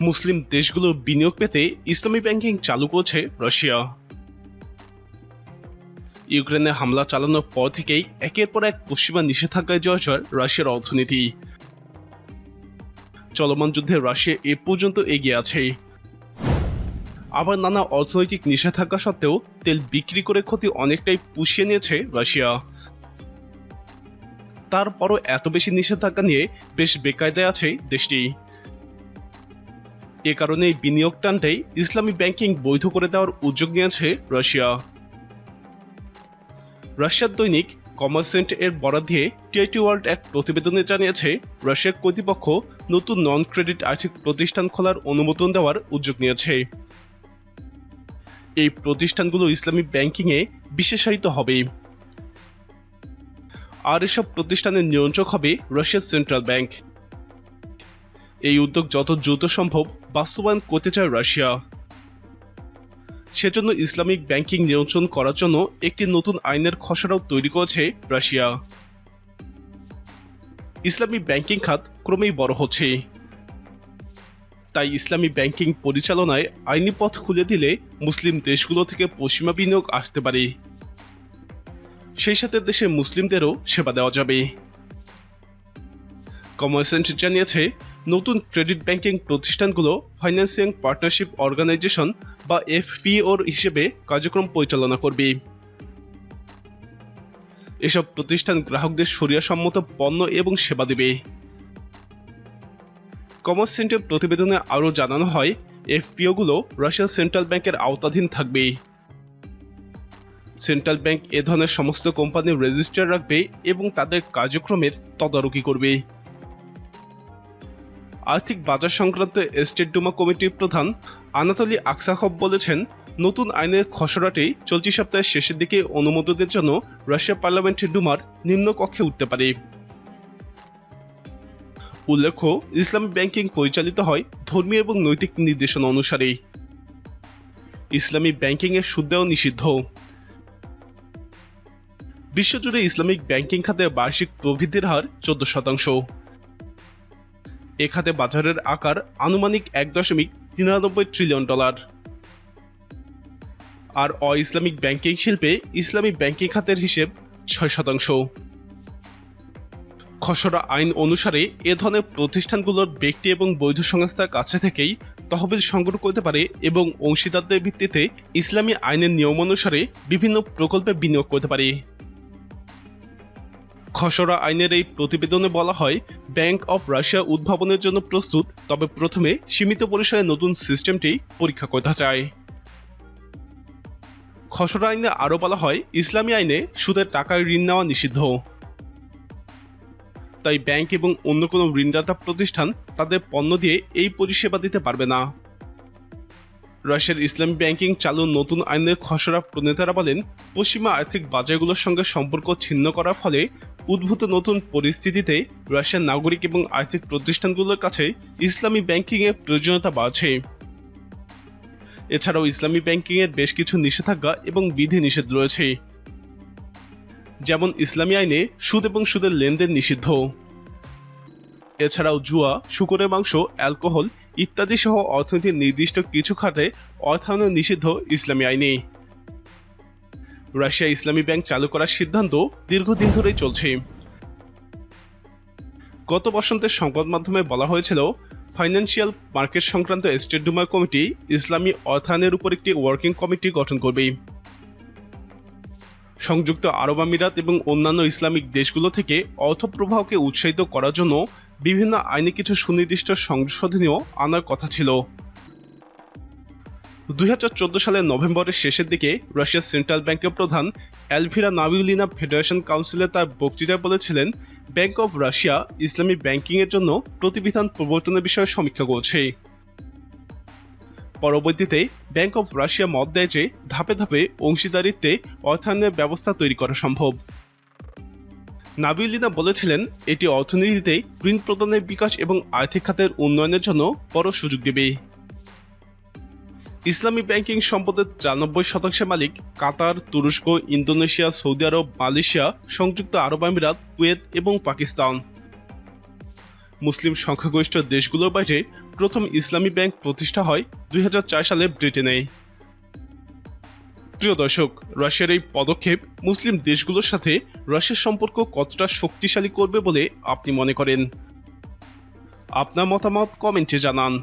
মুসলিম দেশগুলো বিনিয়োগ পেতে ইসলামী ব্যাংকিং চালু করছে রাশিয়া। ইউক্রেনে হামলা চালানোর পর থেকেই একের পর এক পশ্চিমা নিষেধাজ্ঞায় জর্জর রাশিয়ার অর্থনীতি। চলমান যুদ্ধে রাশিয়া এ পর্যন্ত এগিয়ে আছে। আবার নানা অর্থনৈতিক নিষেধাজ্ঞা সত্ত্বেও তেল বিক্রি করে ক্ষতি অনেকটাই পুষিয়ে নিয়েছে রাশিয়া। তারপরও এত বেশি নিষেধাজ্ঞা নিয়ে বেশ বেকায়দায় আছে দেশটি। এ কারণে বিনিয়োগ টানতেই ইসলামী ব্যাংকিং বৈধ করে দেওয়ার উদ্যোগ নিয়েছে রাশিয়া। রাশিয়ার দৈনিক কমার্সেন্ট এর বরাদ দিয়ে টিআইটি ওয়ার্ল্ড এক প্রতিবেদনে জানিয়েছে রাশিয়ার কর্তৃপক্ষ নতুন নন ক্রেডিট আর্থিক প্রতিষ্ঠান খোলার অনুমোদন দেওয়ার উদ্যোগ নিয়েছে। এই প্রতিষ্ঠানগুলো ইসলামী ব্যাংকিংয়ে বিশেষায়িত হবে। আর এসব প্রতিষ্ঠানের নিয়ন্ত্রক হবে রাশিয়ার সেন্ট্রাল ব্যাংক। এই উদ্যোগ যত দ্রুত সম্ভব বাস্তবায়ন করতে চায় রাশিয়া। সেজন্য ইসলামিক ব্যাংকিং নিয়ন্ত্রণ করার জন্য একটি নতুন আইনের খসড়াও তৈরি করেছে রাশিয়া। ইসলামী ব্যাংকিং খাত ক্রমেই বড় হচ্ছে। তাই ইসলামী ব্যাংকিং পরিচালনায় আইনি পথ খুলে দিলে মুসলিম দেশগুলো থেকে পশ্চিমা বিনিয়োগ আসতে পারে। সেই সাথে দেশে মুসলিমদেরও সেবা দেওয়া যাবে। কমার্সেন্ট জানিয়েছে নতুন ক্রেডিট ব্যাংকিং প্রতিষ্ঠানগুলো ফাইন্যান্সিং পার্টনারশিপ অর্গানাইজেশন বা এফপিওর হিসেবে কার্যক্রম পরিচালনা করবে। এসব প্রতিষ্ঠান গ্রাহকদের সম্মত পণ্য এবং সেবা দেবে। কমার্স সেন্টার প্রতিবেদনে আরও জানানো হয়, এফপিওগুলো রাশিয়ার সেন্ট্রাল ব্যাংকের আওতাধীন থাকবে। সেন্ট্রাল ব্যাংক এ ধরনের সমস্ত কোম্পানির রেজিস্টার রাখবে এবং তাদের কার্যক্রমের তদারকি করবে। আর্থিক বাজার সংক্রান্ত এস্টেট ডুমা কমিটির প্রধান আনাতলি আকসাখব বলেছেন, নতুন আইনের খসড়াটি চলতি সপ্তাহের শেষের দিকে অনুমোদনের জন্য রাশিয়া পার্লামেন্টের ডুমার নিম্ন কক্ষে উঠতে পারে। উল্লেখ্য, ইসলামী ব্যাংকিং পরিচালিত হয় ধর্মীয় এবং নৈতিক নির্দেশনা অনুসারে ইসলামী ব্যাংকিং এর সুদ দেওয়া নিষিদ্ধ। বিশ্বজুড়ে ইসলামিক ব্যাংকিং খাতে বার্ষিক প্রবৃদ্ধির হার চোদ্দ শতাংশ। এ খাতে বাজারের আকার আনুমানিক এক দশমিক তিরানব্বই ট্রিলিয়ন ডলার আর অ ইসলামিক ব্যাংকিং শিল্পে ইসলামী ব্যাংকিং খাতের হিসেব ছয় শতাংশ। খসড়া আইন অনুসারে এ ধরনের প্রতিষ্ঠানগুলোর ব্যক্তি এবং বৈধ সংস্থার কাছে থেকেই তহবিল সংগ্রহ করতে পারে এবং অংশীদারদের ভিত্তিতে ইসলামী আইনের নিয়ম অনুসারে বিভিন্ন প্রকল্পে বিনিয়োগ করতে পারে। খসড়া আইনের এই প্রতিবেদনে বলা হয় ব্যাংক অফ রাশিয়া উদ্ভাবনের জন্য প্রস্তুত, তবে প্রথমে সীমিত পরিসরে নতুন সিস্টেমটি পরীক্ষা করতে চায় খসড়া আইনে আরও বলা হয়, ইসলামী আইনে সুদের টাকায় ঋণ নেওয়া নিষিদ্ধ। তাই ব্যাংক এবং অন্য কোনো ঋণদাতা প্রতিষ্ঠান তাদের পণ্য দিয়ে এই পরিষেবা দিতে পারবে না। রাশিয়ার ইসলামী ব্যাংকিং চালু নতুন আইনের খসড়া প্রণেতারা বলেন, পশ্চিমা আর্থিক বাজারগুলোর সঙ্গে সম্পর্ক ছিন্ন করার ফলে উদ্ভূত নতুন পরিস্থিতিতে রাশিয়ার নাগরিক এবং আর্থিক প্রতিষ্ঠানগুলোর কাছে ইসলামী ব্যাংকিং এর প্রয়োজনীয়তা বাড়ছে। এছাড়াও ইসলামী ব্যাংকিং এর বেশ কিছু নিষেধাজ্ঞা এবং বিধি নিষেধ রয়েছে। যেমন ইসলামী আইনে সুদ এবং সুদের লেনদেন নিষিদ্ধ। এছাড়াও জুয়া, শুকরের মাংস, অ্যালকোহল ইত্যাদি সহ অর্থনীতির নির্দিষ্ট কিছু খাতে অর্থায়ন নিষিদ্ধ ইসলামী আইনে। রাশিয়া ইসলামী ব্যাংক চালু করার সিদ্ধান্ত দীর্ঘদিন ধরেই চলছে। গত বসন্তের সংবাদ মাধ্যমে বলা হয়েছিল, ফাইন্যান্সিয়াল মার্কেট সংক্রান্ত স্টেট ডুমার কমিটি ইসলামী অর্থায়নের উপর একটি ওয়ার্কিং কমিটি গঠন করবে। সংযুক্ত আরব আমিরাত এবং অন্যান্য ইসলামিক দেশগুলো থেকে অর্থ প্রবাহকে উৎসাহিত করার জন্য বিভিন্ন আইনে কিছু সুনির্দিষ্ট সংশোধনীয় আনার কথা ছিল। দুই হাজার চোদ্দ সালের নভেম্বরের শেষের দিকে রাশিয়ার সেন্ট্রাল ব্যাংকের প্রধান অ্যালভিরা নাবিউলিনা ফেডারেশন কাউন্সিলে তার বক্তৃতায় বলেছিলেন, ব্যাংক অফ রাশিয়া ইসলামী ব্যাংকিংয়ের জন্য প্রতিবিধান প্রবর্তনের বিষয়ে সমীক্ষা করছে। পরবর্তীতে ব্যাংক অফ রাশিয়া মত দেয় যে, ধাপে ধাপে অংশীদারিত্বে অর্থায়নের ব্যবস্থা তৈরি করা সম্ভব। নাবিউলিনা বলেছিলেন, এটি অর্থনীতিতে ঋণ প্রদানের বিকাশ এবং আর্থিক খাতের উন্নয়নের জন্য বড় সুযোগ দেবে। ইসলামী ব্যাংকিং সম্পদের চারানব্বই শতাংশের মালিক কাতার, তুরস্ক, ইন্দোনেশিয়া, সৌদি আরব, মালয়েশিয়া, সংযুক্ত আরব আমিরাত, কুয়েত এবং পাকিস্তান। মুসলিম সংখ্যাগরিষ্ঠ দেশগুলোর বাইরে প্রথম ইসলামী ব্যাংক প্রতিষ্ঠা হয় দুই হাজার চার সালে ব্রিটেনে। প্রিয় দর্শক, রাশিয়ার এই পদক্ষেপ মুসলিম দেশগুলোর সাথে রাশিয়ার সম্পর্ক কতটা শক্তিশালী করবে বলে আপনি মনে করেন? আপনার মতামত কমেন্টে জানান।